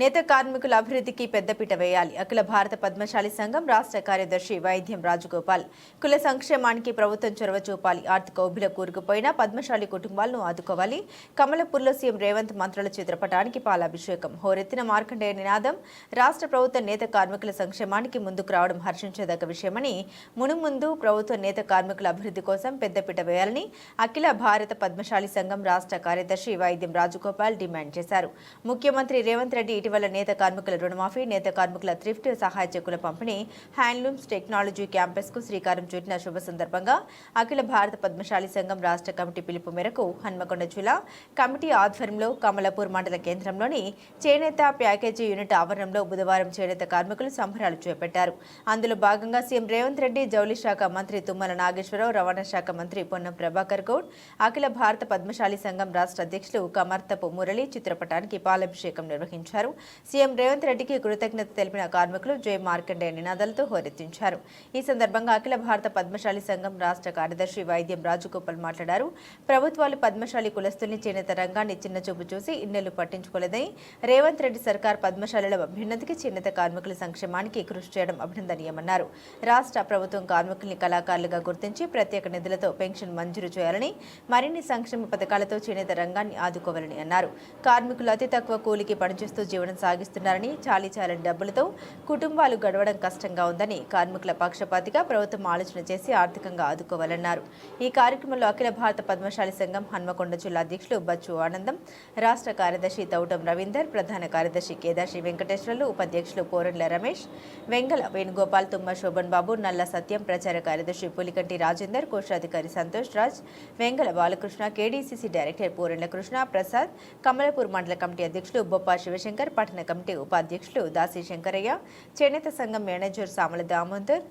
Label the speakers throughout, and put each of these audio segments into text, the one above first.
Speaker 1: నేత కార్మికుల అభివృద్ధికి పెద్దపీట వేయాలి. అఖిల భారత పద్మశాలి సంఘం రాష్ట్ర కార్యదర్శి వైద్యం రాజగోపాల్. కుల సంక్షేమానికి ప్రభుత్వం చొరవ చూపాలి. ఆర్థిక ఉబ్బిలో కూరుకుపోయిన పద్మశాలి కుటుంబాలను ఆదుకోవాలి. కమలపూర్లో సీఎం రేవంత్ మంత్రుల చిత్రపటానికి పాలాభిషేకం. హోరెత్తిన మార్కండేయ నినాదం. రాష్ట్ర ప్రభుత్వ నేత కార్మికుల సంక్షేమానికి ముందుకు రావడం హర్షించదగ్గ విషయమని మునుముందు ప్రభుత్వ నేత కార్మికుల అభివృద్ధి కోసం పెద్దపీట వేయాలని అఖిల భారత పద్మశాలి సంఘం రాష్ట్ర కార్యదర్శి వైద్యం రాజగోపాల్ డిమాండ్ చేశారు. ముఖ్యమంత్రి రేవంత్ రెడ్డి ఇటీవల నేత కార్మికుల రుణమాఫీ నేత కార్మికుల థ్రిఫ్ట్ సహాయ చెక్కుల పంపిణీ హ్యాండ్లూమ్స్ టెక్నాలజీ క్యాంపస్కు శ్రీకారం చుట్టిన శుభ సందర్భంగా అఖిల భారత పద్మశాలి సంఘం రాష్ట్ర కమిటీ పిలుపు మేరకు హన్మకొండ జిల్లా కమిటీ ఆధ్వర్యంలో కమలపూర్ మండల కేంద్రంలోని చేనేత ప్యాకేజీ యూనిట్ ఆవరణంలో బుధవారం చేనేత కార్మికులు సంబరాలు చేపట్టారు. అందులో భాగంగా సీఎం రేవంత్ రెడ్డి జౌళి శాఖ మంత్రి తుమ్మల నాగేశ్వరరావు రవాణా శాఖ మంత్రి పొన్నం ప్రభాకర్ గౌడ్ అఖిల భారత పద్మశాలి సంఘం రాష్ట్ర అధ్యక్షులు కమర్తపు మురళి చిత్రపటానికి పాలాభిషేకం నిర్వహించారు. సీఎం రేవంత్ రెడ్డికి కృతజ్ఞత తెలిపిన కార్మికులు జై మార్కండేయ నినాదాలతో హోరెత్తించారు. ఈ సందర్భంగా అఖిల భారత పద్మశాలి సంఘం రాష్ట్ర కార్యదర్శి వైద్యం రాజగోపాల్ మాట్లాడారు. ప్రభుత్వాలు పద్మశాలి కులస్తుల్ని చేనేత రంగాన్ని చిన్నచూపు చూసి ఇన్నెలు పట్టించుకోలేదని రేవంత్ రెడ్డి సర్కార్ పద్మశాలల అభ్యున్నతికి చేనేత కార్మికుల సంక్షేమానికి కృషి చేయడం అభినందనీయమన్నారు. రాష్ట్ర ప్రభుత్వం కార్మికుల్ని కళాకారులుగా గుర్తించి ప్రత్యేక నిధులతో పెన్షన్ మంజూరు చేయాలని మరిన్ని సంక్షేమ పథకాలతో చేనేత రంగాన్ని ఆదుకోవాలని అన్నారు. కార్మికులు అతి తక్కువ కూలికి పనిచేస్తూ జీవనం సాగిస్తున్నారని చాలీ చాలని డబ్బులతో కుటుంబాలు గడవడం కష్టంగా ఉందని కార్మికుల పక్షపాతిగా ప్రభుత్వం ఆలోచన చేసి ఆర్థికంగా ఆదుకోవాలన్నారు. ఈ కార్యక్రమంలో అఖిల భారత పద్మశాలి సంఘం హన్మకొండ జిల్లా అధ్యక్షులు బచ్చు ఆనందం రాష్ట్ర కార్యదర్శి తౌటం రవీందర్ ప్రధాన కార్యదర్శి కేదాశ్రీ వెంకటేశ్వర్లు ఉపాధ్యక్షులు పోరెండ్ల రమేష్ వెంగళ వేణుగోపాల్ తుమ్మ శోభన్ బాబు నల్ల సత్యం ప్రచార కార్యదర్శి పులికంటి రాజేందర్ కోశాధికారి సంతోష్ రాజ్ వెంగళ బాలకృష్ణ కేడీసీసీ డైరెక్టర్ పోరెండ్ల కృష్ణ ప్రసాద్ కమలపూర్ మండల కమిటీ అధ్యక్షులు బొప్ప శివశంకర్ పట్టణ కమిటీ ఉపాధ్యక్షులు దాసి శంకరయ్య చేనేత సంఘం మేనేజర్ సామల దామోదర్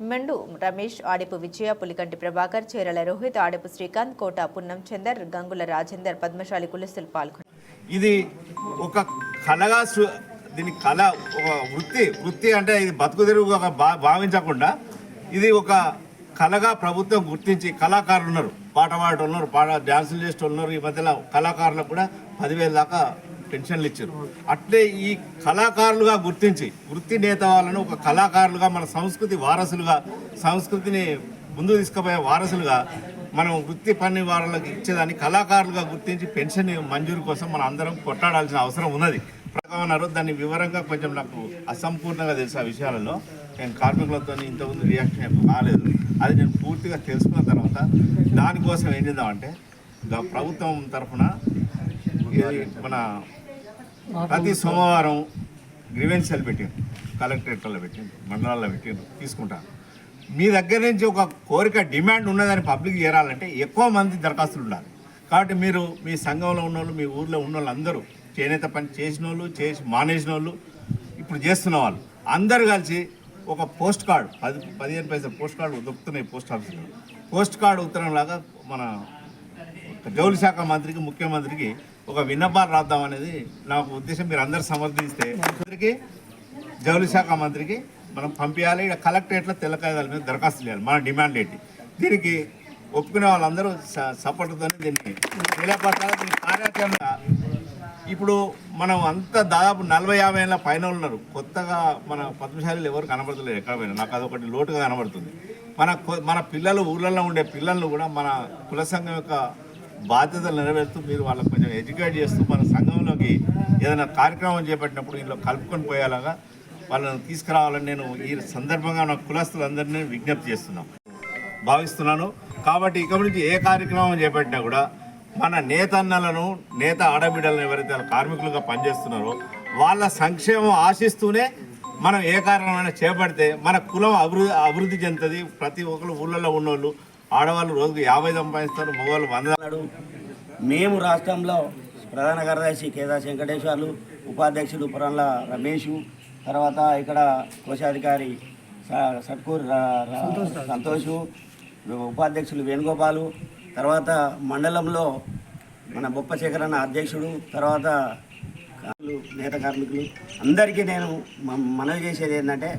Speaker 1: మెండు రమేష్ ఆడిపు విజయ పులికంటి ప్రభాకర్ చీరల రోహిత్ ఆడిపు శ్రీకాంత్ కోట పున్నం చందర్ గంగుల రాజేందర్ పద్మశాలి కులస్తులు పాల్గొన్నారు.
Speaker 2: ఇది ఒక కళగా దీని కళ ఒక వృత్తి వృత్తి అంటే ఇది బతుకు తెరువు ఒక భా- భావించకుండా ఇది ఒక కళగా ప్రభుత్వం గుర్తించి కళాకారులు ఉన్నారు. పాట పాడేటోళ్ళు ఉన్నారు పాట డ్యాన్సులు చేసేటోళ్ళు ఉన్నారు. ఈ మధ్యలో కళాకారులకు కూడా పదివేల దాకా పెన్షన్లు ఇచ్చారు. అట్లే ఈ కళాకారులుగా గుర్తించి వృత్తి నేత వాళ్ళను ఒక కళాకారులుగా మన సంస్కృతి వారసులుగా సంస్కృతిని ముందు తీసుకుపోయే వారసులుగా మనం వృత్తి పని వాళ్ళకి ఇచ్చేదాన్ని కళాకారులుగా గుర్తించి పెన్షన్ మంజూరు కోసం మనం అందరం కొట్టాడాల్సిన అవసరం ఉన్నది. ప్రకారం దాన్ని వివరంగా కొంచెం నాకు అసంపూర్ణంగా తెలుసు ఆ విషయాలలో. నేను కార్మికులతో ఇంతకుముందు రియాక్షన్ కాలేదు అది నేను పూర్తిగా తెలుసుకున్న తర్వాత దానికోసం ఏం చేద్దామంటే ప్రభుత్వం తరఫున మన ప్రతి సోమవారం గ్రీవెన్సీలు పెట్టిండు కలెక్టరేట్లో పెట్టిండు మండలాల్లో పెట్టిండు తీసుకుంటాను మీ దగ్గర నుంచి ఒక కోరిక డిమాండ్ ఉన్నదని పబ్లిక్ చేరాలంటే ఎక్కువ మంది దరఖాస్తులు ఉండాలి. కాబట్టి మీరు మీ సంఘంలో ఉన్న మీ ఊర్లో ఉన్న వాళ్ళు అందరూ చేనేత పని చేసిన వాళ్ళు చేసి మానేసిన వాళ్ళు ఇప్పుడు చేస్తున్న వాళ్ళు అందరూ కలిసి ఒక పోస్ట్ కార్డు పది పదిహేను పైసలు పోస్ట్ కార్డు దొరుకుతున్నాయి పోస్ట్ ఆఫీస్లో. పోస్ట్ కార్డు ఉత్తరం లాగా మన జౌలి శాఖ మంత్రికి ముఖ్యమంత్రికి ఒక విన్నపాలు రాద్దాం అనేది నాకు ఉద్దేశం. మీరు అందరు సమర్థిస్తే మంత్రికి జౌలి శాఖ మంత్రికి మనం పంపించాలి. ఇక్కడ కలెక్టరేట్లో తెల్ల మీద దరఖాస్తు చేయాలి. మన డిమాండ్ ఏంటి? దీనికి ఒప్పుకునే వాళ్ళందరూ స- సపోర్ట్తో దీన్ని నిలబడాలి దీని కార్యాచరణ ఇప్పుడు మనం అంతా దాదాపు నలభై యాభై ఏళ్ళ పైన ఉన్నారు. కొత్తగా మన పద్మశాలీలు ఎవరు కనబడతలేరు ఎక్కడ పోయినా. నాకు అదొకటి లోటుగా కనబడుతుంది. మన మన పిల్లలు ఊళ్ళల్లో ఉండే పిల్లలను కూడా మన కుల సంఘం యొక్క బాధ్యతలు నెరవేరుస్తూ మీరు వాళ్ళకి కొంచెం ఎడ్యుకేట్ చేస్తూ మన సంఘంలోకి ఏదైనా కార్యక్రమం చేపట్టినప్పుడు ఇందులో కలుపుకొని పోయేలాగా వాళ్ళని తీసుకురావాలని నేను ఈ సందర్భంగా నా కులస్తులందరినీ విజ్ఞప్తి చేస్తున్నాం. భావిస్తున్నాను. కాబట్టి ఇక నుంచి ఏ కార్యక్రమం చేపట్టినా కూడా మన నేతన్నలను నేత ఆడబిడ్డలను ఎవరైతే కార్మికులుగా పనిచేస్తున్నారో వాళ్ళ సంక్షేమం ఆశిస్తూనే మనం ఏ కారణమైనా చేపడితే మన కులం అభివృద్ధి అభివృద్ధి చెందుతుంది. ప్రతి ఒక్కరు ఊళ్ళల్లో ఉన్నోళ్ళు ఆడవాళ్ళు రోజుకు యాభై సంపాదిస్తారు మగవాళ్ళు వంద
Speaker 3: అన్నాడు మేము రాష్ట్రంలో ప్రధాన కార్యదర్శి కేదా వెంకటేశ్వర్లు ఉపాధ్యక్షుడు పురంల రమేష్ తర్వాత ఇక్కడ కోశాధికారి స- సట్కూర్ సంతోషు ఉపాధ్యక్షులు వేణుగోపాలు తర్వాత మండలంలో మన బొప్ప శేఖరన్న అధ్యక్షుడు తర్వాత నేత కార్మికులు. అందరికీ నేను మనవి చేసేది ఏంటంటే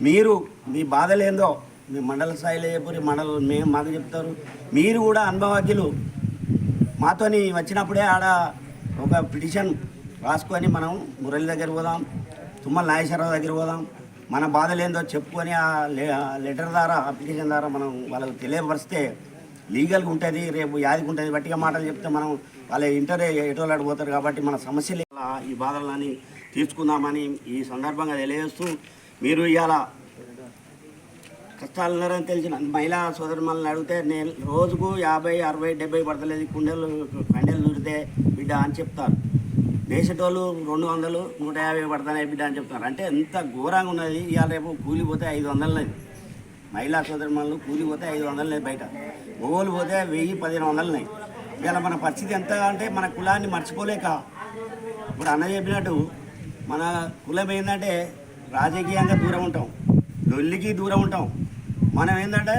Speaker 3: మీరు మీ బాధలేందో మీ మండల స్థాయిలో చెప్పి మండల మేము మాకు చెప్తారు. మీరు కూడా అనుభవజ్ఞులు. మాతోని వచ్చినప్పుడే ఆడ ఒక పిటిషన్ రాసుకొని మనం మురళి దగ్గర పోదాం తుమ్మల నాగేశ్వరరావు దగ్గర పోదాం. మన బాధలు ఏందో చెప్పుకొని ఆ లెటర్ ద్వారా అప్లికేషన్ ద్వారా మనం వాళ్ళకి తెలియపరిస్తే లీగల్గా ఉంటుంది రేపు యాదికి ఉంటుంది గట్టిగా మాటలు చెప్తే మనం వాళ్ళ ఇంటర్ ఎటోలాడు పోతారు కాబట్టి మన సమస్యలు ఈ బాధలని తీర్చుకుందామని ఈ సందర్భంగా తెలియజేస్తూ మీరు ఇవాళ కష్టాలు ఉన్నారని తెలిసిన మహిళా సోదరుమల్ని అడిగితే నేను రోజుకు యాభై అరవై డెబ్బై పడతలేదు కుండలు కండెలు దూరితే బిడ్డ అని చెప్తారు. వేసేటోళ్ళు రెండు వందలు నూట యాభై పడతాయి బిడ్డ అని చెప్తారు. అంటే ఎంత ఘోరంగా ఉన్నది ఇవాళ రేపు కూలిపోతే ఐదు వందలు లేదు. మహిళా సోదరుమల్లు కూలిపోతే ఐదు వందలు లేదు బయట. ఓలు పోతే వెయ్యి పదిహేను వందలు వందలున్నాయి ఇవాళ మన పరిస్థితి ఎంత అంటే మన కులాన్ని మర్చిపోలేక. ఇప్పుడు అన్న చెప్పినట్టు మన కులం ఏంటంటే రాజకీయంగా దూరం ఉంటాం. లొల్లికి దూరం ఉంటాం. మనం ఏంటంటే